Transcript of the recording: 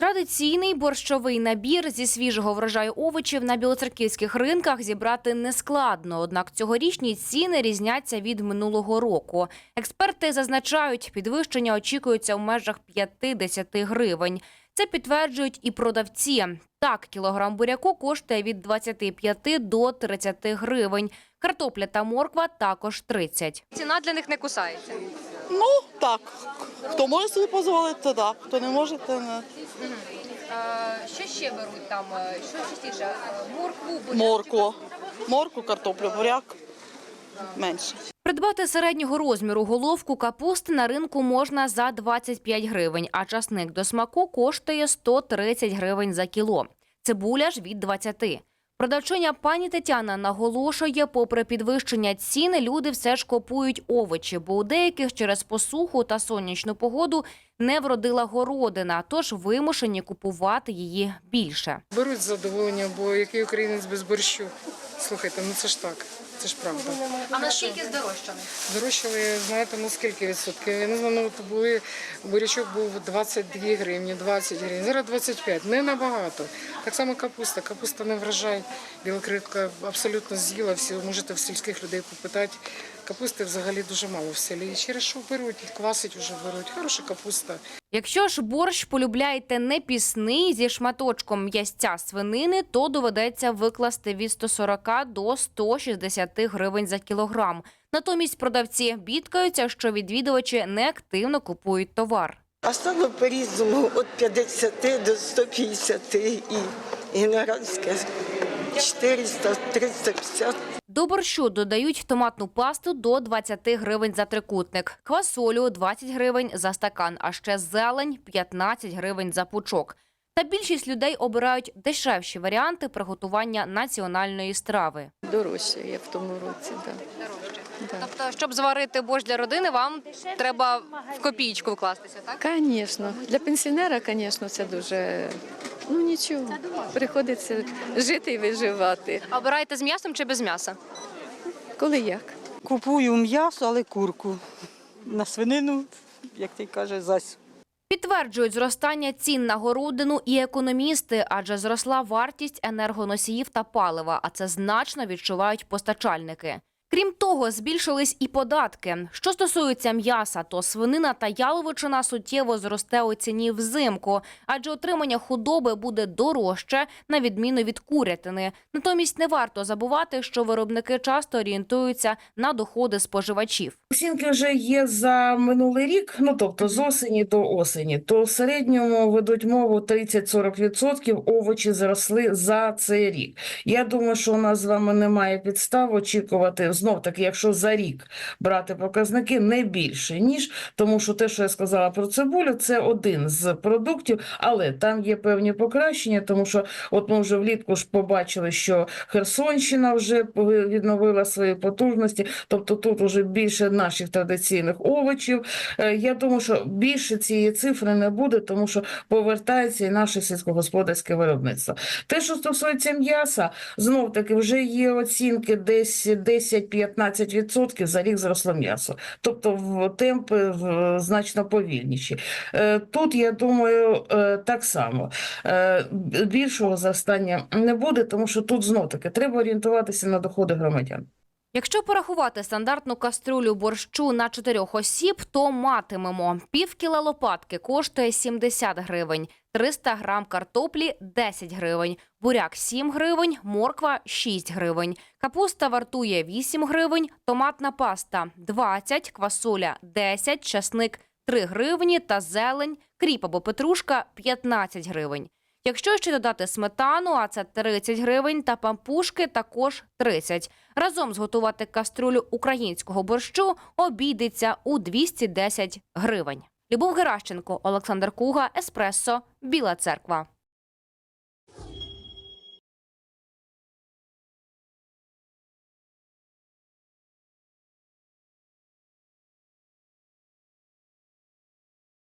Традиційний борщовий набір зі свіжого врожаю овочів на білоцерківських ринках зібрати нескладно. Однак цьогорічні ціни різняться від минулого року. Експерти зазначають, підвищення очікується в межах 50 гривень. Це підтверджують і продавці. Так, кілограм буряку коштує від 25 до 30 гривень. Картопля та морква також 30. Ціна для них не кусається. Ну так. Хто може собі дозволити, то так. Хто не може, то не. Що ще беруть там? Що частіше? Моркву, Моркву. Морку, картоплю, буряк. Менше. Придбати середнього розміру головку капусти на ринку можна за 25 гривень, а часник до смаку коштує 130 гривень за кіло. Цибуля ж від 20. Продавчиня пані Тетяна наголошує, попри підвищення ціни, люди все ж купують овочі, бо у деяких через посуху та сонячну погоду не вродила городина, тож вимушені купувати її більше. Беруть задоволення, бо який українець без борщу. Слухайте, ну це ж так, це ж правда. А наскільки здорожчали? Дорожчали, знаєте, на скільки відсотків? Я не знаю, ну, от були, бурячок був 22 гривні, 20 гривень, зараз 25, не набагато. Так само капуста, капуста не вражає, Білокритка абсолютно з'їла, всі можете в сільських людей попитати. Капусти взагалі дуже мало в селі. І через що беруть, і квасить вже беруть. Хороша капуста. Якщо ж борщ полюбляєте не пісний зі шматочком м'ясця свинини, то доведеться викласти від 140 до 160 гривень за кілограм. Натомість продавці бідкаються, що відвідувачі неактивно купують товар. А саме по-різному від 50 до 150 і генеральське 400, 350. До борщу додають томатну пасту до 20 гривень за трикутник, квасолю 20 гривень за стакан, а ще зелень 15 гривень за пучок. Та більшість людей обирають дешевші варіанти приготування національної страви. Дорожче, як в тому році. Да. Да. Тобто, щоб зварити борщ для родини, вам треба в копійку вкластися, так? Звісно, для пенсіонера, звісно, це дуже ну нічого. Приходиться жити і виживати. А обираєте з м'ясом чи без м'яса? Коли як? Купую м'ясо, але курку. На свинину, як ти каже, зась. Підтверджують зростання цін на городину і економісти, адже зросла вартість енергоносіїв та палива, а це значно відчувають постачальники. Крім того, збільшились і податки. Що стосується м'яса, то свинина та яловичина суттєво зросте у ціні взимку, адже отримання худоби буде дорожче, на відміну від курятини. Натомість не варто забувати, що виробники часто орієнтуються на доходи споживачів. Оцінки вже є за минулий рік, ну тобто з осені до осені, то в середньому ведуть мову 30-40% овочі зросли за цей рік. Я думаю, що у нас з вами немає підстав очікувати знов таки, якщо за рік брати показники, не більше ніж тому, що те, що я сказала про цибулю, це один з продуктів, але там є певні покращення, тому що от ми вже влітку ж побачили, що Херсонщина вже відновила свої потужності, тобто тут вже більше наших традиційних овочів. Е, Я думаю, що більше цієї цифри не буде, тому що повертається і наше сільськогосподарське виробництво. Те, що стосується м'яса, знов таки вже є оцінки десь 10-15% за рік зросло м'ясо. Тобто темпи значно повільніші. Е, Тут, я думаю, е, так само Е, більшого зростання не буде, тому що тут знов таки треба орієнтуватися на доходи громадян. Якщо порахувати стандартну каструлю борщу на чотирьох осіб, то матимемо пів кіла лопатки коштує 70 гривень, 300 грам картоплі 10 гривень, буряк 7 гривень, морква 6 гривень, капуста вартує 8 гривень, томатна паста 20, квасоля 10, часник 3 гривні та зелень, кріп або петрушка 15 гривень. Якщо ще додати сметану, а це 30 гривень, та пампушки також 30. Разом зготувати каструлю українського борщу обійдеться у 210 гривень. Любов Геращенко, Олександр Куга, Еспресо, Біла Церква.